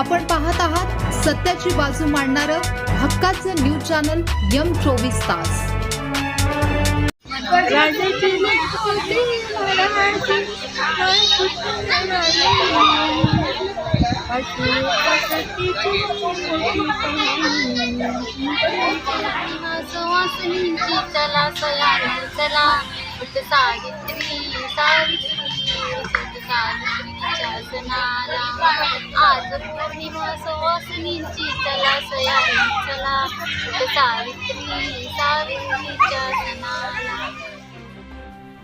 आपण पाहत आहात सत्याची बाजू मांडणार हक्काचं न्यूज चॅनल यम चोवीस तास. राजाची चला चला सावित्री सावित्री सावित्रीच्या सणाला आज पौर्णिमा चला चला. सावित्री सावित्रीच्या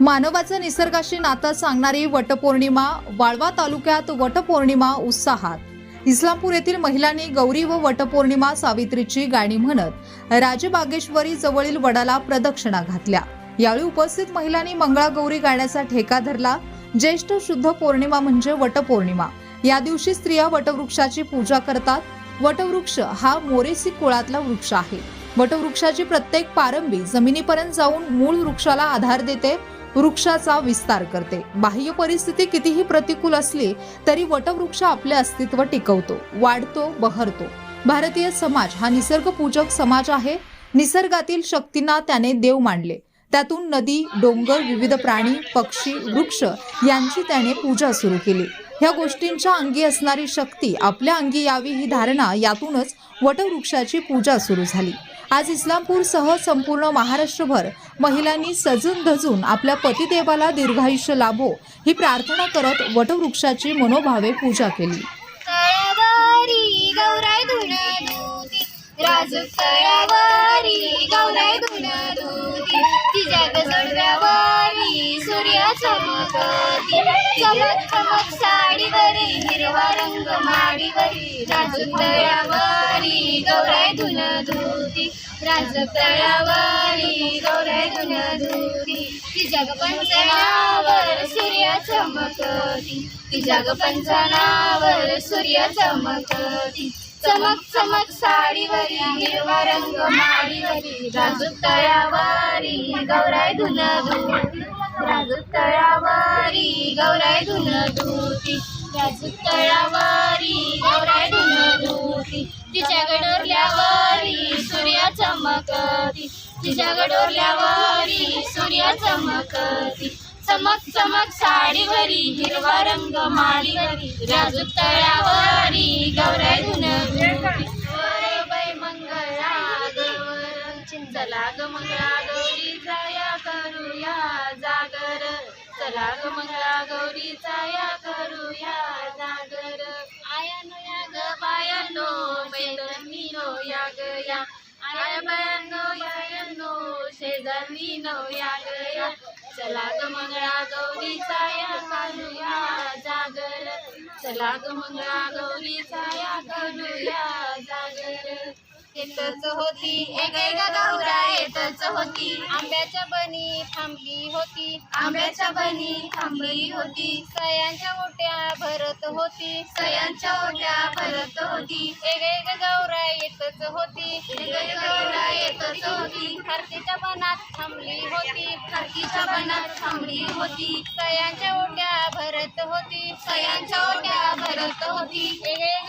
मानवाचं निसर्गाशी नातं सांगणारी वटपौर्णिमा वाळवा तालुक्यात वटपौर्णिमा उत्साहात. इस्लामपूर येथील महिलांनी गौरी व वटपौर्णिमा सावित्रीची गाणी म्हणत राजबागेश्वरी जवळील वडाला प्रदक्षिणा घातल्या. यावेळी उपस्थित महिलांनी मंगळागौरी गाण्याचा ठेका धरला. ज्येष्ठ शुद्ध पौर्णिमा म्हणजे वटपौर्णिमा. या दिवशी स्त्रिया वटवृक्षाची पूजा करतात. वटवृक्ष हा मोरेसी कुळातला वृक्ष आहे. वटवृक्षाची प्रत्येक पारंबी जमिनीपर्यंत जाऊन मूळ वृक्षाला आधार देते वृक्षाचा विस्तार करते. बाह्य परिस्थिती कितीही प्रतिकूल असली तरी वटवृक्ष आपले अस्तित्व टिकवतो वाढतो बहरतो. भारतीय समाज हा निसर्गपूजक समाज आहे. निसर्गातील शक्तींना त्याने देव मानले. त्यातून नदी डोंगर विविध प्राणी पक्षी वृक्ष यांची त्याने पूजा सुरू केली. ह्या गोष्टींच्या अंगी असणारी शक्ती आपल्या अंगी यावी ही धारणा यातूनच वटवृक्षाची पूजा सुरू झाली. आज इस्लामपूरसह संपूर्ण महाराष्ट्रभर महिलांनी सजून धजून आपल्या पतिदेवाला दीर्घायुष्य लाभो ही प्रार्थना करत वटवृक्षाची मनोभावे पूजा केली. राजू चमक चमक साडीवरी हिरवा रंग माडीवरी राजतळावारी गौराय धुन धुती. राजतळावारी गौराय धुन धुती. तिच्या सूर्य चमकती. तिच्या सूर्य चमकती. चमक चमक साडीवरी हिरवा रंग माडीवरी राजू तळावारी गौराय धुन राजू तळावारी गौराय धुन धुती. राजू तळावारी गौराय धुन धुती. तिच्या गडोरल्यावारी सूर्य चमकती. तिच्या गडोरल्यावारी सूर्य चमकती. चमक चमक साडीवरी हिरवा रंग माडीवरी. राजू तळावरी गौराय धुन चला ग मंगळा गौरी जाया करूया जागर. चला ग मंगळा गौरी जाया करूया जागर. आयानो या ग बायानो मैत्रिणीनो या गया या. आया बायानो बायानो शेजारीनो या गया चला ग मंगळा गौरी जाया करूया जागर. चला ग मंगळा गौरी या करूया जागर. येतच होती. एक एक गौरा येतच होती. आंब्याच्या बनी थांबली होती. आंब्याच्या बनी थांबली होती. सयांच्या ओट्या भरत होती. सयांच्या ओट्या भरत होती. एक एक गौरा येतच होती. एक एक गौरा येतच होती. हरतीच्या बनात थांबली होती. हरतीच्या बनात थांबली होती. सयांच्या ओट्या भरत होती. सयांच्या ओट्या भरत होती. एक एक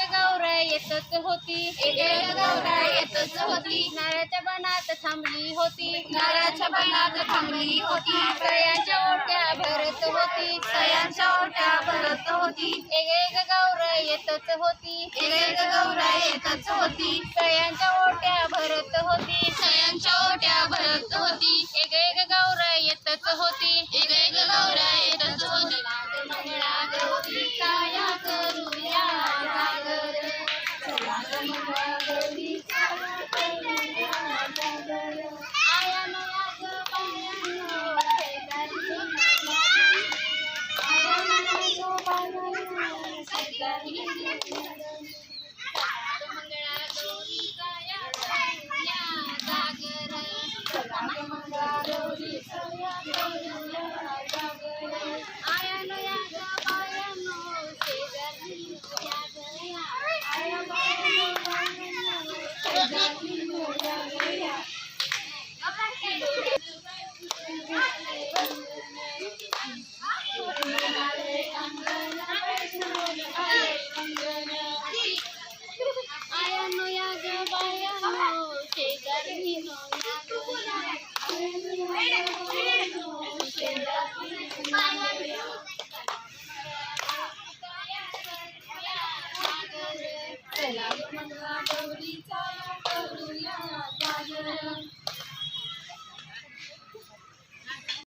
येतच होती एक एक गौरा येतच होती नारळाच्या बनात थांबली होती. नारळाच्या बनात थांबली होती. सयांच्या ओट्या भरत होती. सयांच्या ओट्या भरत होती. एक एक गौर येतच होती. एक एक गौर येतच होती. सयांच्या ओट्या भरत होती. सयांच्या ओट्या भरत होती. एक एक गौर येतच होती. एक एक गौर येतच होती. मंगळा गौरी काया